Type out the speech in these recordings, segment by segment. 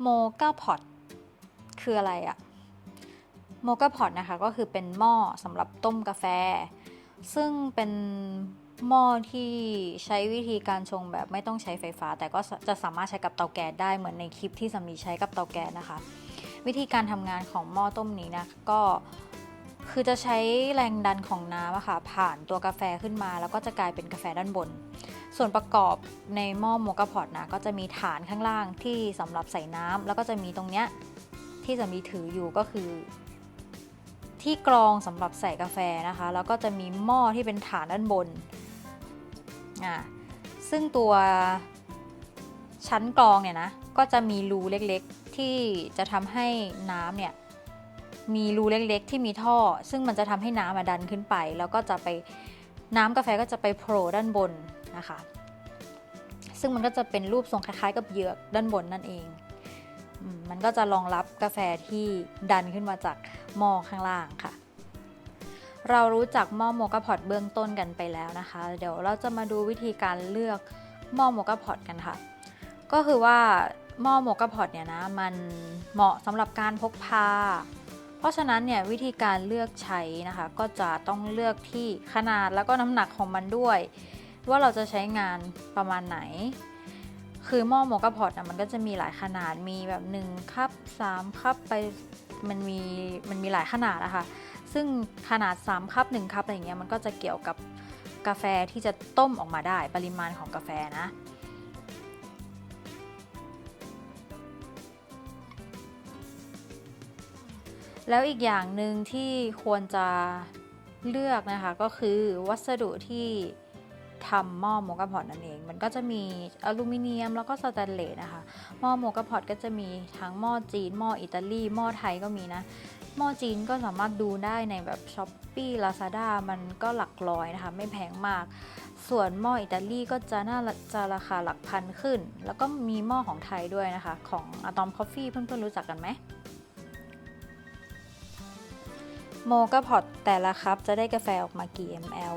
โมกาพอตคืออะไรอะโมกาพอตนะคะก็คือเป็นหม้อสำหรับต้มกาแฟ ซึ่งเป็นหม้อที่ใช้วิธีการชงแบบไม่ต้องใช้ไฟฟ้า แต่ก็จะสามารถใช้กับเตาแก๊สได้เหมือนในคลิปที่สามีใช้กับเตาแก๊สนะคะ วิธีการทำงานของหม้อต้มนี้นะก็คือจะใช้แรงดันของน้ำอะค่ะผ่านตัวกาแฟขึ้นมา แล้วก็จะกลายเป็นกาแฟด้านบน ส่วนประกอบในหม้อโมกาพอตนะก็จะมีฐานข้างล่างที่สำหรับใส่น้ำแล้วก็จะมีตรงเนี้ยที่จะมีถืออยู่ก็คือ ที่กรองสำหรับใส่กาแฟนะคะ แล้วก็จะมีหม้อที่เป็นฐานด้านบนอ่าซึ่งตัวชั้นกรองเนี่ยนะก็จะมีรูเล็กๆ ที่จะทำให้น้ำเนี่ยมีรูเล็กๆ ที่มีท่อ ซึ่งมันจะทำให้น้ำมาดันขึ้นไป แล้วก็จะไปน้ำกาแฟก็จะไปโผล่ด้านบน นะคะ ซึ่งมันก็จะเป็นรูปทรงคล้ายๆ กับเหยือกด้านบนนั่นเองมมันก็จะรองรับกาแฟที่ดันขึ้นมาจากหม้อข้างล่างค่ะ เรารู้จักหม้อโมกาพอตเบื้องต้นกันไปแล้วนะคะ เดี๋ยวเราจะมาดูวิธีการเลือกหม้อโมกาพอตกันค่ะ ก็คือว่าหม้อโมกาพอตเนี่ยนะมันเหมาะสำหรับการพกพาเพราะฉะนั้นเนี่ยวิธีการเลือกใช้นะคะ ก็จะต้องเลือกที่ขนาดแล้วก็น้ำหนักของมันด้วย ว่าเราจะใช้งานประมาณไหน คือหม้อโมกาพอตนะมันก็จะมีหลายขนาดมีแบบ1คัพ3คัพไปมันมีมันมีหลายขนาดนะคะซึ่งขนาด3คัพ1คัพอะไรเงี้ยมันก็จะเกี่ยวกับกาแฟที่จะต้มออกมาได้ปริมาณของกาแฟนะแล้วอีกอย่างหนึ่งที่ควรจะเลือกนะคะก็คือวัสดุที่ ทำหม้อโมกาพอตนั่นเอง มันก็จะมีอลูมิเนียมแล้วก็สแตนเลสนะคะ หม้อโมกาพอตก็จะมีทั้งหม้อจีน หม้ออิตาลี หม้อไทยก็มีนะ หม้อจีนก็สามารถดูได้ในแบบ s h อ p e e Lazada มันก็หลักร้อยนะคะ ไม่แพงมาก ส่วนหม้ออิตาลีก็จะน่าจะราคาหลักพันขึ้น แล้วก็มีหม้อของไทยด้วยนะคะ ของ Atom Coffee เพื่อนๆรู้จักกันไหมโมกาพอตแต่ละครับจะได้กาแฟออกมากี่ ml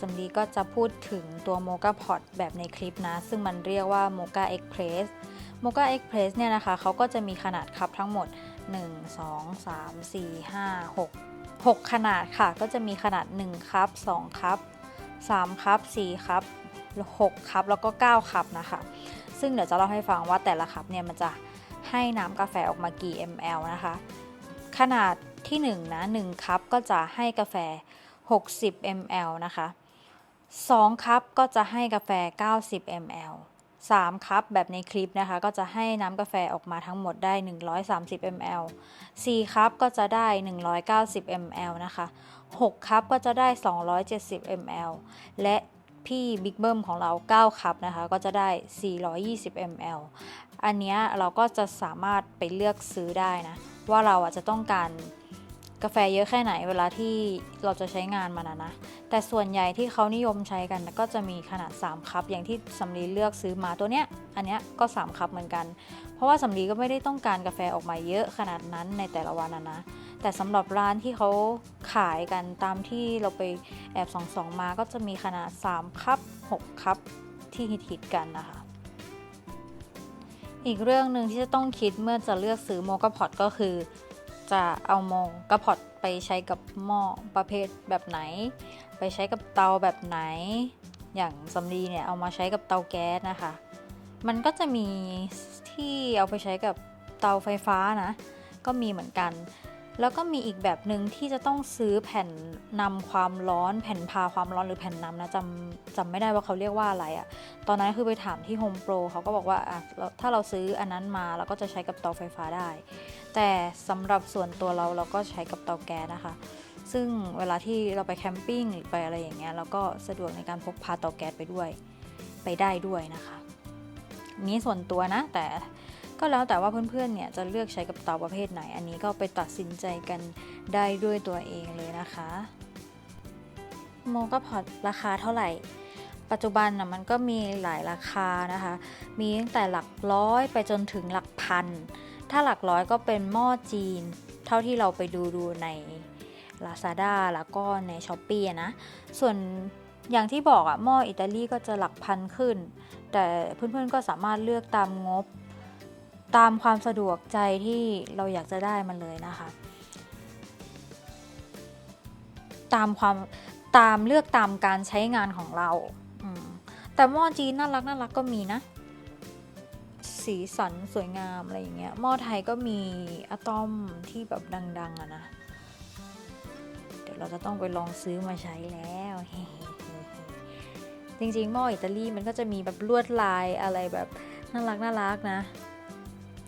สำลีก็จะพูดถึงตัวโมกาพอตแบบในคลิปนะ ซึ่งมันเรียกว่าโมกาเอ็กเพรสโมกาเอ็กเพรสเนี่ยนะคะเขาก็จะมีขนาดคัพทั้งหมด 1 2 3 4 5 6 6 ขนาดค่ะ ก็จะมีขนาด 1 คัพ 2 คัพ 3 คัพ 4 คัพ 6 คัพ แล้วก็ 9 คัพนะคะ ซึ่งเดี๋ยวจะเล่าให้ฟังว่าแต่ละคัพเนี่ยมันจะให้น้ำกาแฟออกมากี่ ml นะคะ ขนาดที่1นะ1คัพก็จะให้กาแฟ 60 ml นะคะ 2 คัพก็จะให้กาแฟ 90 ml 3 คัพแบบในคลิปนะคะ ก็จะให้น้ำกาแฟออกมาทั้งหมดได้ 130 ml 4 คัพก็จะได้ 190 ml นะคะ 6 คัพก็จะได้ 270 ml และพี่บิ๊กเบิ้มของเรา 9 คัพนะคะ ก็จะได้ 420 ml อันนี้เราก็จะสามารถไปเลือกซื้อได้นะ ว่าเราอะจะต้องการ กาแฟเยอะแค่ไหนเวลาที่เราจะใช้งานมันนะนะ แต่ส่วนใหญ่ที่เขานิยมใช้กันก็จะมีขนาด 3 คัพ อย่างที่สำลีเลือกซื้อมาตัวเนี้ย อันเนี้ยก็ 3 คัพเหมือนกัน เพราะว่าสำลีก็ไม่ได้ต้องการกาแฟออกมาเยอะขนาดนั้นในแต่ละวันนะนะ แต่สำหรับร้านที่เขาขายกันตามที่เราไปแอบส่องๆมา ก็จะมีขนาด 3 คัพ 6 คัพที่ฮิตๆกันนะคะอีกเรื่องหนึ่งที่จะต้องคิดเมื่อจะเลือกซื้อโมกาพอตก็คือ จะเอาโมกระพอตไปใช้กับหม้อประเภทแบบไหน ไปใช้กับเตาแบบไหน อย่างสำลีเนี่ยเอามาใช้กับเตาแก๊สนะคะ มันก็จะมีที่เอาไปใช้กับเตาไฟฟ้านะ ก็มีเหมือนกัน แล้วก็มีอีกแบบหนึ่งที่จะต้องซื้อแผ่นนำความร้อน แผ่นพาความร้อนหรือแผ่นนำนะจำจำไม่ได้ว่าเขาเรียกว่าอะไรอะตอนนั้นคือไปถามที่ Home Pro เขาก็บอกว่าอะถ้าเราซื้ออันนั้นมาเราก็จะใช้กับเตาไฟฟ้าได้ แต่สำหรับส่วนตัวเราเราก็ใช้กับเตาแก๊สนะคะ ซึ่งเวลาที่เราไปแคมปิ้งหรือไปอะไรอย่างเงี้ยเราก็สะดวกในการพกพาเตาแก๊สไปด้วย ไปได้ด้วยนะคะ นี้ส่วนตัวนะแต่ ก็แล้วแต่ว่าเพื่อนๆเนี่ยจะเลือกใช้กับเตาประเภทไหน อันนี้ก็ไปตัดสินใจกันได้ด้วยตัวเองเลยนะคะ โมก็พอตราคาเท่าไหร่ ปัจจุบันนะมันก็มีหลายราคานะคะ มีตั้งแต่หลักร้อยไปจนถึงหลักพัน ถ้าหลักร้อยก็เป็นหม้อจีน เท่าที่เราไปดูดูใน Lazada แล้วก็ใน s h อ p e e นะ ส่วนอย่างที่บอกอะหม้ออิตาลีก็จะหลักพันขึ้น แต่เพื่อนๆก็สามารถเลือกตามงบ ตามความสะดวกใจที่เราอยากจะได้มันเลยนะคะ ตามความตามเลือกตามการใช้งานของเราแต่หม้อจีนน่ารักน่ารักก็มีนะ สีสันสวยงามอะไรอย่างเงี้ยหม้อไทยก็มีอะตอมที่แบบดัง ๆอะนะ เดี๋ยวเราจะต้องไปลองซื้อมาใช้แล้วจริงๆหม้ออิตาลีมันก็จะมีแบบลวดลายอะไรแบบน่ารักน่ารักนะ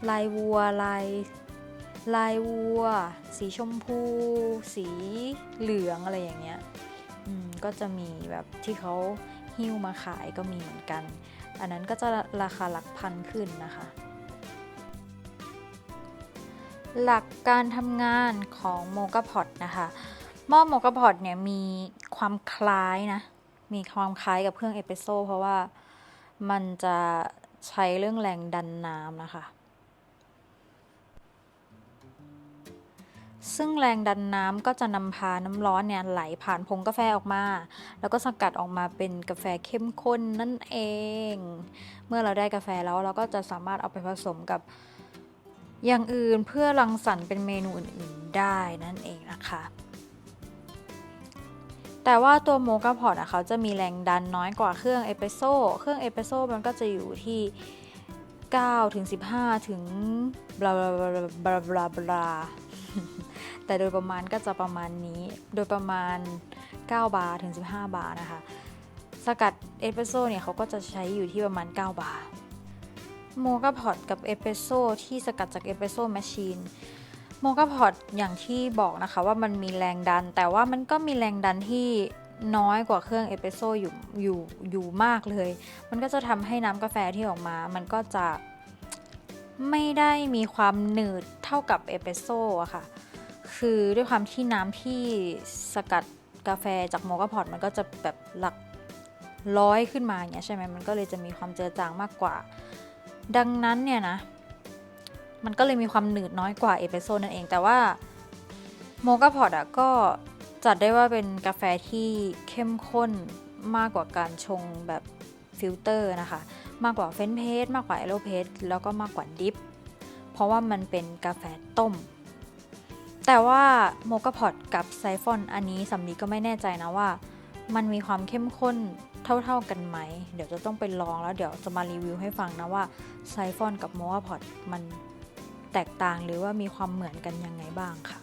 ลายวัวลายลายวัว สีชมพู สีเหลืองอะไรอย่างเงี้ยอืมก็จะมีแบบที่เขาหิ้วมาขายก็มีเหมือนกัน อันนั้นก็จะราคาหลักพันขึ้นนะคะ หลักการทำงานของโมกาพอตนะคะหม้อโมกาพอตเนี่ยมีความคล้ายนะ มีความคล้ายกับเครื่องเอสเปรสโซ่เพราะว่ามันจะใช้เรื่องแรงดันน้ำนะคะ ซึ่งแรงดันน้ำก็จะนำพาน้ำร้อนเนี่ยไหลผ่านผงกาแฟออกมา แล้วก็สกัดออกมาเป็นกาแฟเข้มข้นนั่นเอง เมื่อเราได้กาแฟแล้วเราก็จะสามารถเอาไปผสมกับอย่างอื่นเพื่อรังสรรค์เป็นเมนูอื่นๆได้นั่นเองนะคะ แต่ว่าตัวโมกาพอตอะเขาจะมีแรงดันน้อยกว่าเครื่องเอเปโซ่เครื่องเอเปโซ่มันก็จะอยู่ที่9ถึง15 ถึงบลาบลาบลาบลาบลาบลา แต่โดยประมาณก็จะประมาณนี้ โดยประมาณ 9 บาร์ถึง 15 บาร์นะคะ สกัดเอสเปรสโซ่เนี่ยเขาก็จะใช้อยู่ที่ประมาณ 9 บาร์โมกาพอตกับเอสเปรสโซ่ที่สกัดจากเอสเปรสโซ่แมชชีนโมกาพอตอย่างที่บอกนะคะว่ามันมีแรงดัน แต่ว่ามันก็มีแรงดันที่น้อยกว่าเครื่องเอสเปรสโซ่อยู่อยู่อยู่มากเลย มันก็จะทำให้น้ำกาแฟที่ออกมา มันก็จะไม่ได้มีความหนืดเท่ากับเอสเปรสโซ่อะค่ะ คือด้วยความที่น้ำที่สกัดกาแฟจากโมกาพอตมันก็จะแบบหลักร้อยขึ้นมาอย่างเงี้ยใช่ไหมมันก็เลยจะมีความเจือจางมากกว่า ดังนั้นเนี่ยนะ มันก็เลยมีความหนืดน้อยกว่าเอสเปรสโซ่นั่นเอง แต่ว่าโมกาพอตอะก็จัดได้ว่าเป็นกาแฟที่เข้มข้นมากกว่าการชงแบบฟิลเตอร์นะคะ มากกว่าเฟนเพสมากกว่าเอโรเพสแล้วก็มากกว่าดิฟ เพราะว่ามันเป็นกาแฟต้ม แต่ว่าโมกาพอตกับไซฟอนอันนี้สำลีก็ไม่แน่ใจนะว่า มันมีความเข้มข้นเท่าๆกันไหม เดี๋ยวจะต้องไปลองแล้วเดี๋ยวจะมารีวิวให้ฟังนะว่าไซฟอนกับโมกาพอตมันแตกต่างหรือว่ามีความเหมือนกันยังไงบ้างค่ะ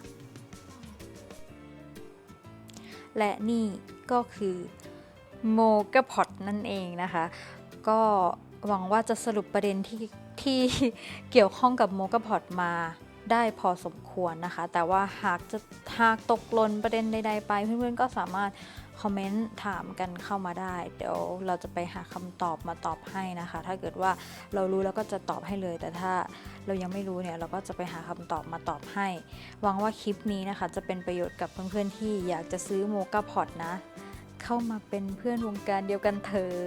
และนี่ก็คือโมกาพอตนั่นเองนะคะ ก็หวังว่าจะสรุปประเด็นที่ที่เกี่ยวข้องกับโมกาพอตมา ได้พอสมควรนะคะ แต่ว่าหากจะหากตกหล่นประเด็นใด ๆ ไป เพื่อนๆก็สามารถคอมเมนต์ถามกันเข้ามาได้ เดี๋ยวเราจะไปหาคำตอบมาตอบให้นะคะ ถ้าเกิดว่าเรารู้แล้วก็จะตอบให้เลย แต่ถ้าเรายังไม่รู้เนี่ยเราก็จะไปหาคำตอบมาตอบให้ หวังว่าคลิปนี้นะคะ จะเป็นประโยชน์กับเพื่อนๆที่อยากจะซื้อโมกาพอตนะ เข้ามาเป็นเพื่อนวงการเดียวกันเถอะ